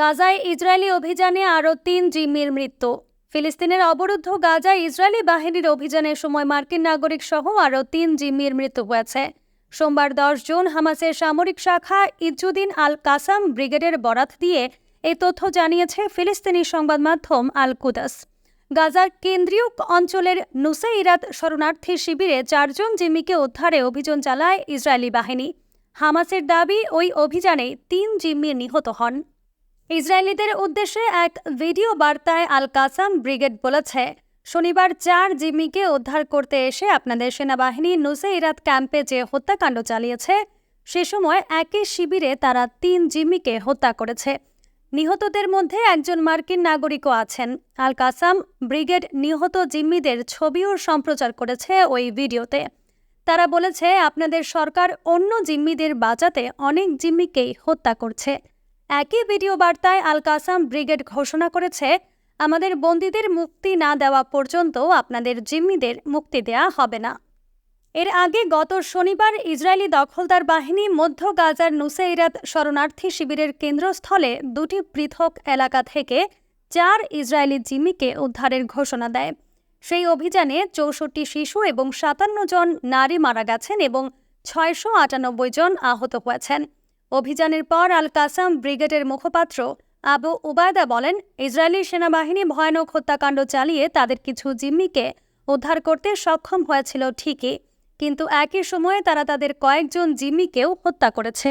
গাজায় ইসরায়েলি অভিযানে আরও তিন জিম্মির মৃত্যু। ফিলিস্তিনের অবরুদ্ধ গাজায় ইসরায়েলি বাহিনীর অভিযানের সময় মার্কিন নাগরিক সহ আরও তিন জিম্মির মৃত্যু হয়েছে। সোমবার দশ জুন হামাসের সামরিক শাখা ইজ্জুদ্দিন আল কাসাম ব্রিগেডের বরাত দিয়ে এই তথ্য জানিয়েছে ফিলিস্তিনি সংবাদ মাধ্যম আল কুদাস গাজার কেন্দ্রীয় অঞ্চলের নুসাইরাত শরণার্থী শিবিরে চারজন জিম্মিকে উদ্ধারে অভিযান চালায় ইসরায়েলি বাহিনী। হামাসের দাবি, ওই অভিযানে তিন জিম্মি নিহত হন। ইসরায়েলিদের উদ্দেশ্যে এক ভিডিও বার্তায় আল কাসাম ব্রিগেড বলেছে, শনিবার চার জিম্মিকে উদ্ধার করতে এসে আপনাদের সেনাবাহিনী নুসেইরাত ক্যাম্পে যে হত্যাকাণ্ড চালিয়েছে, সে সময় একই শিবিরে তারা তিন জিম্মিকে হত্যা করেছে। নিহতদের মধ্যে একজন মার্কিন নাগরিকও আছেন। আল কাসাম ব্রিগেড নিহত জিম্মিদের ছবিও সম্প্রচার করেছে ওই ভিডিওতে। তারা বলেছে, আপনাদের সরকার অন্য জিম্মিদের বাঁচাতে অনেক জিম্মিকেই হত্যা করছে। একই ভিডিও বার্তায় আল কাসাম ব্রিগেড ঘোষণা করেছে, আমাদের বন্দীদের মুক্তি না দেওয়া পর্যন্ত আপনাদের জিম্মিদের মুক্তি দেয়া হবে না। এর আগে গত শনিবার ইসরায়েলি দখলদার বাহিনী মধ্য গাজার নুসেইরাত শরণার্থী শিবিরের কেন্দ্রস্থলে দুটি পৃথক এলাকা থেকে চার ইসরায়েলি জিম্মিকে উদ্ধারের ঘোষণা দেয়। সেই অভিযানে চৌষট্টি শিশু এবং সাতান্ন জন নারী মারা গেছেন এবং ছয়শো আটানব্বই জন আহত হয়েছেন। অভিযানের পর আল কাসাম ব্রিগেডের মুখপাত্র আবু উবায়দা বলেন, ইসরায়েলি সেনাবাহিনী ভয়ানক হত্যাকাণ্ড চালিয়ে তাদের কিছু জিম্মিকে উদ্ধার করতে সক্ষম হয়েছিল ঠিকই, কিন্তু একই সময়ে তারা তাদের কয়েকজন জিম্মিকেও হত্যা করেছে।